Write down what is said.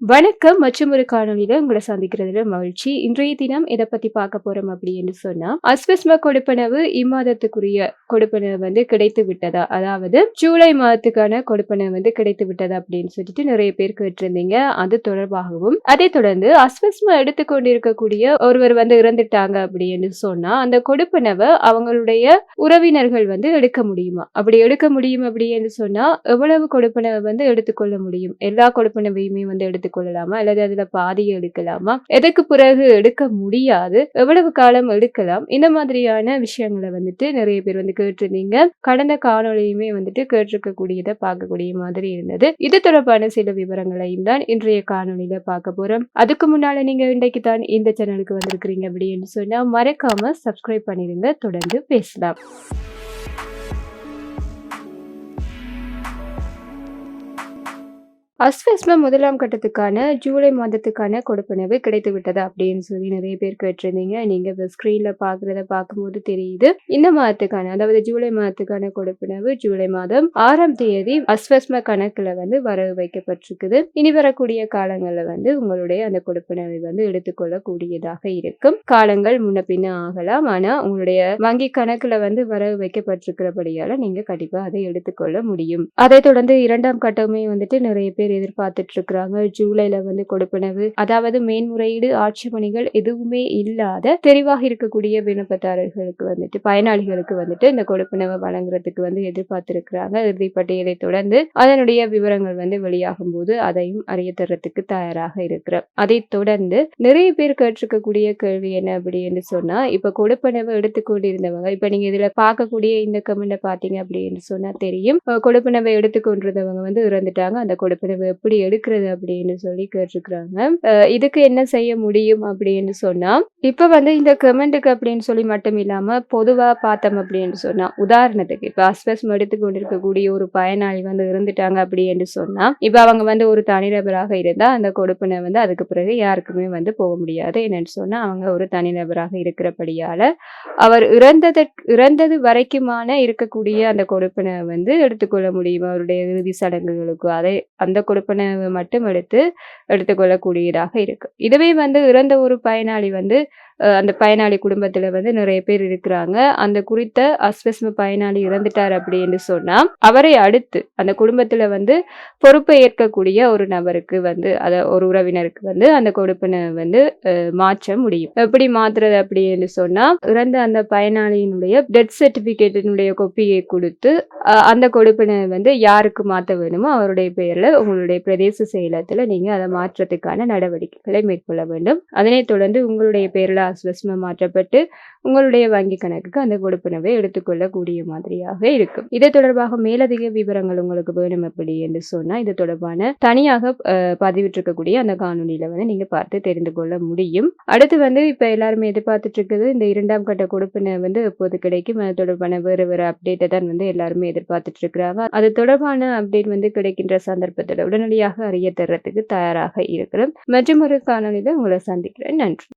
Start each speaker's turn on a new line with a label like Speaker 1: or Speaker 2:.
Speaker 1: வணக்கம். மற்றும் ஒரு காணொலியில உங்களை சந்திக்கிறதுல மகிழ்ச்சி. இன்றைய தினம் எதை பத்தி பார்க்க போறோம் அப்படின்னு சொன்னா அஸ்வஸ்ம கொடுப்பனவு இம்மாதத்துக்குரிய கொடுப்பனவு வந்து கிடைத்து விட்டதா? அதாவது ஜூலை மாதத்துக்கான கொடுப்பனவு வந்து கிடைத்து விட்டதா அப்படின்னு சொல்லிட்டு நிறைய பேர் கேட்டிருந்தீங்க. அது தொடர்பாகவும் அதை தொடர்ந்து அஸ்வஸ்ம எடுத்துக்கொண்டிருக்கக்கூடிய ஒருவர் வந்து இறந்துட்டாங்க அப்படின்னு சொன்னா அந்த கொடுப்பனவை அவங்களுடைய உறவினர்கள் வந்து எடுக்க முடியுமா? அப்படி எடுக்க முடியும் அப்படின்னு சொன்னா எவ்வளவு கொடுப்பனவை வந்து எடுத்துக்கொள்ள முடியும்? எல்லா கொடுப்பனவையுமே வந்து எடுத்துக்கொள்ளலாமா? அல்லது அதுல பாதியை எடுக்கலாமா? எதற்கு பிறகு எடுக்க முடியாது? எவ்வளவு காலம் எடுக்கலாம்? இந்த மாதிரியான விஷயங்களை வந்துட்டு நிறைய பேர் வந்து கேட்டிருந்தீங்க. கடந்த காணொளியுமே வந்துட்டு கேட்டிருக்கக்கூடியதை பார்க்கக்கூடிய மாதிரி இருந்தது. இது தொடர்பான சில விவரங்களையும் தான் இன்றைய காணொளியில பார்க்க போறோம். அதுக்கு முன்னால நீங்க இன்றைக்கு தான் இந்த சேனலுக்கு வந்திருக்கிறீங்க அப்படின்னு சொன்னா மறக்காம சப்ஸ்கிரைப் பண்ணிருங்க தொடர்ந்து பேசலாம். அஸ்வஸ்ம முதலாம் கட்டத்துக்கான ஜூலை மாதத்துக்கான கொடுப்பனவு கிடைத்து விட்டதா அப்படின்னு சொல்லி நிறைய பேர் கேட்டிருந்தீங்க. நீங்க ஸ்கிரீன்ல பாக்குறத பார்க்கும்போது தெரியுது. இந்த மாதத்துக்கான அதாவது ஜூலை மாதத்துக்கான கொடுப்பனவு ஜூலை மாதம் ஆறாம் தேதி அஸ்வஸ்ம கணக்குல வந்து வரவு வைக்கப்பட்டிருக்குது. இனி வரக்கூடிய காலங்களில் வந்து உங்களுடைய அந்த கொடுப்பனவை வந்து எடுத்துக்கொள்ளக்கூடியதாக இருக்கும். காலங்கள் முன்ன பின்ன ஆகலாம். ஆனா உங்களுடைய வங்கி கணக்குல வந்து வரவு வைக்கப்பட்டிருக்கிறபடியால நீங்க கண்டிப்பா அதை எடுத்துக்கொள்ள முடியும். அதை தொடர்ந்து இரண்டாம் கட்டமே வந்துட்டு நிறைய பேர் எதிர்பார்த்துட்டு இருக்கிறாங்க ஜூலைல வந்து கொடுப்பனவு. அதாவது மேன்முறையீடு ஆட்சி பணிகள் எதுவுமே இல்லாத தெரிவாக இருக்கக்கூடிய விண்ணப்பதாரர்களுக்கு வந்துட்டு பயனாளிகளுக்கு வந்துட்டு இந்த கொடுப்பனவை வழங்குறதுக்கு வந்து எதிர்பார்த்திருக்கிறாங்க. இறுதிப்பட்டியலை தொடர்ந்து அதனுடைய விவரங்கள் வந்து வெளியாகும் போது அதையும் அறிய தர்றதுக்கு தயாராக இருக்கிறோம். அதை தொடர்ந்து நிறைய பேர் கேட்டிருக்கக்கூடிய கேள்வி என்ன அப்படின்னு சொன்னா இப்ப கொடுப்பனவை எடுத்துக்கொண்டிருந்தவங்க இப்ப நீங்க இதுல பார்க்கக்கூடிய இந்த கமெண்ட பாத்தீங்க அப்படின்னு சொன்னா தெரியும். கொடுப்பனவை எடுத்துக்கொண்டிருந்தவங்க வந்து இறந்துட்டாங்க. அந்த கொடுப்பனவை எப்படி எடுக்கிறது அப்படின்னு சொல்லி கேட்டிருக்கிறாங்க. இதுக்கு என்ன செய்ய முடியும் அப்படின்னு சொன்னா இப்ப வந்து இந்த கமெண்ட்டுக்கு அப்படின்னு சொல்லி மட்டும் இல்லாம பொதுவா பார்த்தோம் அப்படின்னு சொன்னா உதாரணத்துக்கு இப்ப அஸ்வஸ்ம் எடுத்துக்கொண்டிருக்கக்கூடிய ஒரு பயனாளி வந்து இருந்துட்டாங்க அப்படின்னு சொன்னா இப்ப அவங்க வந்து ஒரு தனிநபராக இருந்தா அந்த கொடுப்பனை வந்து அதுக்கு பிறகு யாருக்குமே வந்து போக முடியாது. என்னன்னு சொன்னா அவங்க ஒரு தனிநபராக இருக்கிறபடியால அவர் இறந்ததற்கு இறந்தது வரைக்குமான இருக்கக்கூடிய அந்த கொடுப்பனை வந்து எடுத்துக்கொள்ள முடியும். அவருடைய இறுதி சடங்குகளுக்கு அதை அந்த கொடுப்பனவு மட்டும் எடுத்து எடுத்துக்கொள்ளக்கூடியதாக இருக்கு. இதுவே வந்து இறந்த ஒரு பயனாளி வந்து அந்த பயனாளி குடும்பத்துல வந்து நிறைய பேர் இருக்கிறாங்க. அந்த குறித்த அஸ்வஸ்ம பயனாளி இறந்துட்டார் அப்படின்னு சொன்னா அவரை அடுத்து அந்த குடும்பத்துல வந்து பொறுப்பை ஏற்கக்கூடிய ஒரு நபருக்கு வந்து அத ஒரு உறவினருக்கு வந்து அந்த கொடுப்பனை வந்து மாற்ற முடியும். எப்படி மாத்துறது அப்படின்னு சொன்னா இறந்த அந்த பயனாளியினுடைய டெத் சர்டிபிகேட்டினுடைய கொப்பியை கொடுத்து அந்த கொடுப்பினை வந்து யாருக்கு மாற்ற வேணுமோ அவருடைய பெயர்ல உங்களுடைய பிரதேச செயலகத்தில் நீங்கள் அதை மாற்றத்துக்கான நடவடிக்கைகளை மேற்கொள்ள வேண்டும். அதனைத் தொடர்ந்து உங்களுடைய பேரில் அஸ்வஸ்ம மாற்றப்பட்டு உங்களுடைய வங்கி கணக்குக்கு அந்த கொடுப்பினவை எடுத்துக்கொள்ளக்கூடிய மாதிரியாக இருக்கும். இது தொடர்பாக மேலதிக விவரங்கள் உங்களுக்கு வேணும் எப்படி என்று சொன்னால் இது தொடர்பான தனியாக பதிவிட்டிருக்கக்கூடிய அந்த காணொலியில் வந்து நீங்கள் பார்த்து தெரிந்து கொள்ள முடியும். அடுத்து வந்து இப்போ எல்லாருமே எதிர்பார்த்துட்டு இருக்குது இந்த இரண்டாம் கட்ட கொடுப்பினை வந்து எப்போது கிடைக்கும்? அது தொடர்பான வேறு வேறு அப்டேட்டை தான் வந்து எல்லாருமே எதிர்பார்த்துட்டு இருக்கிறாங்க. அது தொடர்பான அப்டேட் வந்து கிடைக்கின்ற சந்தர்ப்பத்தில் உடனடியாக அறிய தர்றதுக்கு தயாராக இருக்கிறேன் மற்றும் ஒரு காணொலியில் உங்களை சந்திக்கிறேன். நன்றி.